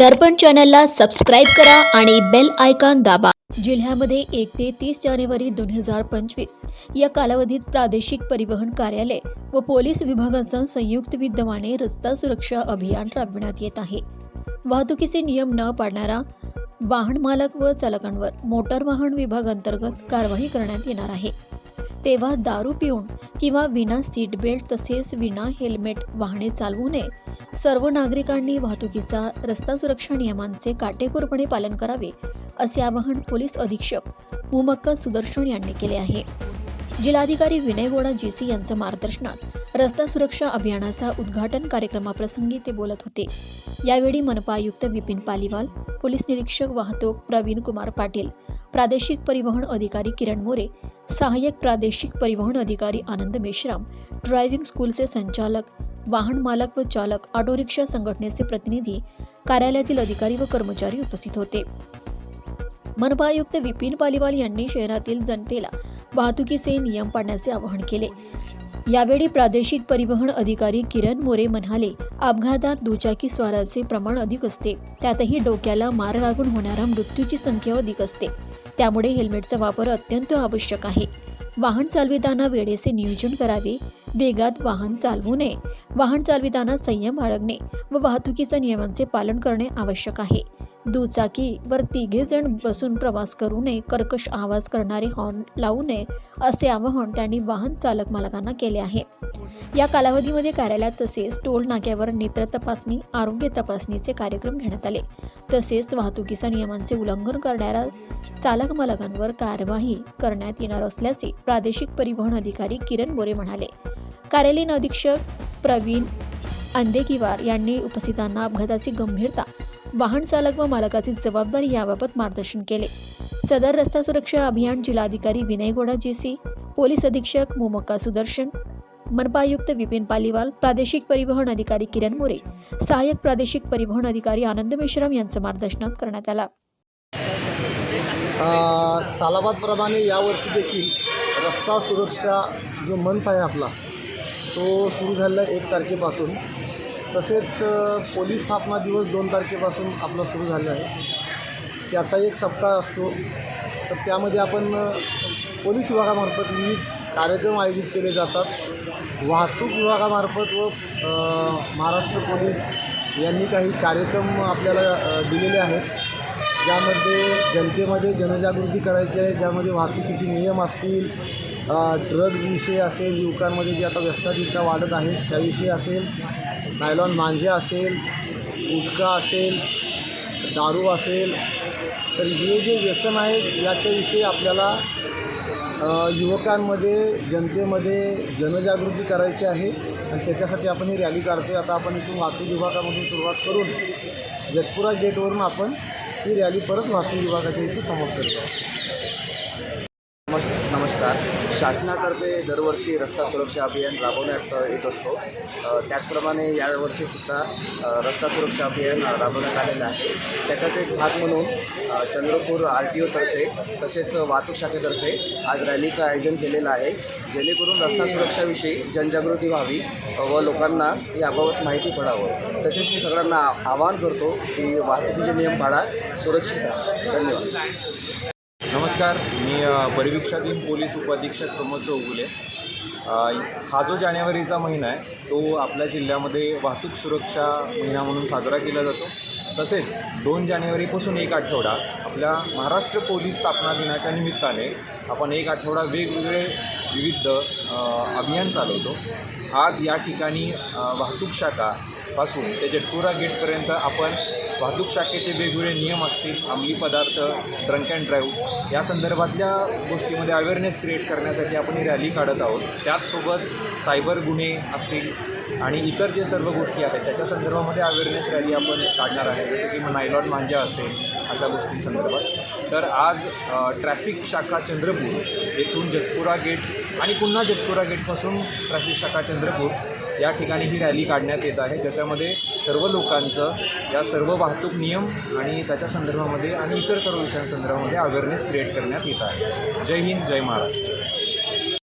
दर्पण चॅनलला सबस्क्राईब करा आणि बेल आयकॉन दाबा. जिल्ह्यामध्ये एक ते तीस जानेवारी दोन हजार पंचवीस या कालावधीत प्रादेशिक परिवहन कार्यालय व पोलीस विभागासह संयुक्त विद्यमाने रस्ता सुरक्षा अभियान राबविण्यात येत आहे. वाहतुकीचे नियम न पाळणारा वाहन मालक व चालकांवर मोटार वाहन विभागांतर्गत कारवाई करण्यात येणार आहे. तेव्हा दारू पिऊन किंवा विना सीट बेल्ट तसेच विना हेल्मेट वाहने चालवू नये सर्व नागरिकांनी वाहतुकीचा रस्ता सुरक्षा नियमांचे काटेकोरपणे पालन करावे असे आवाहन पोलीस अधीक्षक मुमक्का सुदर्शन यांनी केले आहे. जिल्हाधिकारी विनय गोडा जेसी यांच्या मार्गदर्शनात रस्ता सुरक्षा अभियानाचा उद्घाटन कार्यक्रमाप्रसंगी ते बोलत होते. यावेळी मनपा आयुक्त विपिन पालिवाल पोलीस निरीक्षक वाहतूक प्रवीण कुमार पाटील प्रादेशिक परिवहन अधिकारी किरण मोरे सहाय्यक प्रादेशिक परिवहन अधिकारी आनंद मेश्राम ड्रायव्हिंग स्कूलचे संचालक वाहन मालक व चालक ऑटो रिक्षा संघटनेचे प्रतिनिधी कार्यालयातील अधिकारी व कर्मचारी उपस्थित होते. मनपा आयुक्त विपिन पालिवाल यांनी शहरातील जनतेला वाहतुकीचे नियम पाळण्याचे आवाहन केले. यावेळी प्रादेशिक परिवहन अधिकारी किरण मोरे म्हणाले अपघातात दुचाकी स्वाराचे प्रमाण अधिक असते. त्यातही डोक्याला मार लागून होणाऱ्या मृत्यूची संख्या अधिक असते. त्यामुळे हेल्मेटचा वापर अत्यंत आवश्यक आहे. वाहन चालविताना वेळेचे नियोजन करावे. वेगात वाहन चालवू नये. वाहन चालविताना संयम बाळगणे व वाहतुकीच्या नियमांचे पालन करणे आवश्यक आहे. दुचाकीवर तिघे जण बसून प्रवास करू नये कर्कश आवाज करणारे हॉर्न लावू नये असे आवाहन त्यांनी वाहन चालक मालकांना केले आहे. या कालावधीमध्ये कार्यालयात तसेच टोल नाक्यावर नेत्र तपासणी आरोग्य तपासणीचे कार्यक्रम घेण्यात आले. तसेच वाहतुकीच्या नियमांचे उल्लंघन करणाऱ्या चालक मालकांवर कारवाई करण्यात येणार असल्याचे प्रादेशिक परिवहन अधिकारी किरण बोरे म्हणाले. कार्यालयीन अधीक्षक प्रवीण अंदेकिवार यांनी उपस्थितांना अपघाताची गंभीरता वाहन चालक व मालकाची जबाबदारी याबाबत मार्गदर्शन केले. सदर रस्ता सुरक्षा अभियान जिल्हाधिकारी विनय गोडा जेसी पोलीस अधीक्षक मुमक्का सुदर्शन मनपा आयुक्त विपिन पालिवाल प्रादेशिक परिवहन अधिकारी किरण मोरे सहाय्यक प्रादेशिक परिवहन अधिकारी आनंद मेश्राम यांचं मार्गदर्शन करण्यात आला. सालाबादप्रमाणे यावर्षी देखील रस्ता सुरक्षा जो मंथ आहे आपला तो सुरू झाला एक तारखेपासून. तसेच पोलीस स्थापना दिवस दोन तारखेपासून आपला सुरू झाला आहे. त्याचा एक सप्ताह असतो. तर त्यामध्ये आपण पोलीस विभागामार्फत विविध कार्यक्रम आयोजित केले जातात. वाहतूक विभागामार्फत व महाराष्ट्र पोलीस यांनी काही कार्यक्रम आपल्याला दिलेले आहेत. ज्यामध्ये जनतेमध्ये जनजागृती करायची आहे ज्यामध्ये वाहतुकीचे नियम असतील ड्रग्ज विषय असेल युवकांमध्ये जी आता व्यस्तता वाढत आहे त्याविषयी असेल नायलॉन मांजे असेल गुटखा असेल दारू असेल तर हे जे व्यसन आहे याच्याविषयी आपल्याला युवकांमध्ये जनतेमध्ये जनजागृती करायची आहे. आणि त्याच्यासाठी आपण ही रॅली काढतो आता आपण इथून वाहतूक विभागामधून सुरुवात करून जटपुरा गेटवरून आपण ही रॅली परत वाहतूक विभागाच्या इथे समाप्त करतो नमस्कार शासनातर्फे दरवर्षी रस्ता सुरक्षा अभियान राबवण्यात येत असतो. त्याचप्रमाणे यावर्षीसुद्धा रस्ता सुरक्षा अभियान राबवण्यात आलेलं आहे. त्याचाच एक भाग म्हणून चंद्रपूर आर टी ओतर्फे तसेच वाहतूक शाखेतर्फे आज रॅलीचं आयोजन केलेलं आहे. जेणेकरून रस्ता सुरक्षाविषयी जनजागृती व्हावी व लोकांना याबाबत माहिती पडावं. तसेच मी सगळ्यांना आवाहन करतो की वाहतुकीचे नियम पाळा सुरक्षित धन्यवाद. नमस्कार. मी परिवीक्षाधीन पोलीस उपाधीक्षक प्रमोद चौगुले. हा जो जानेवारीचा महिना आहे तो आपल्या जिल्ह्यामध्ये वाहतूक सुरक्षा महिना म्हणून साजरा केला जातो. तसेच दोन जानेवारीपासून एक आठवडा आपल्या महाराष्ट्र पोलीस स्थापना दिनाच्या निमित्ताने आपण एक आठवडा वेगवेगळे विविध अभियान चालवतो. आज या ठिकाणी वाहतूक शाखा पासून ते जटपुरा गेटपर्यंत आपण वाहतूक शाखेचे वेगवेगळे नियम असतील अंमली पदार्थ ड्रंक अँड ड्राईव्ह या संदर्भातल्या गोष्टीमध्ये अवेअरनेस क्रिएट करण्यासाठी आपण ही रॅली काढत आहोत. त्याचसोबत सायबर गुन्हे असतील आणि इतर जे सर्व गोष्टी आहेत त्याच्या संदर्भामध्ये अवेअरनेस रॅली आपण काढणार आहे. जसं की मग नायलॉन मांजा असेल अशा गोष्टी संदर्भात. तर आज ट्रॅफिक शाखा चंद्रपूर येथून जगपुरा गेट आणि पुन्हा जगपुरा गेटपासून ट्रॅफिक शाखा चंद्रपूर या ठिकाणी ही रॅली काढण्यात येत आहे. ज्याच्यामध्ये सर्व लोकांचं या सर्व वाहतूक नियम आणि त्याच्या संदर्भामध्ये आणि इतर सर्व विषयांसंदर्भामध्ये अवेअरनेस क्रिएट करण्यात येत आहे. जय हिंद जय महाराष्ट्र.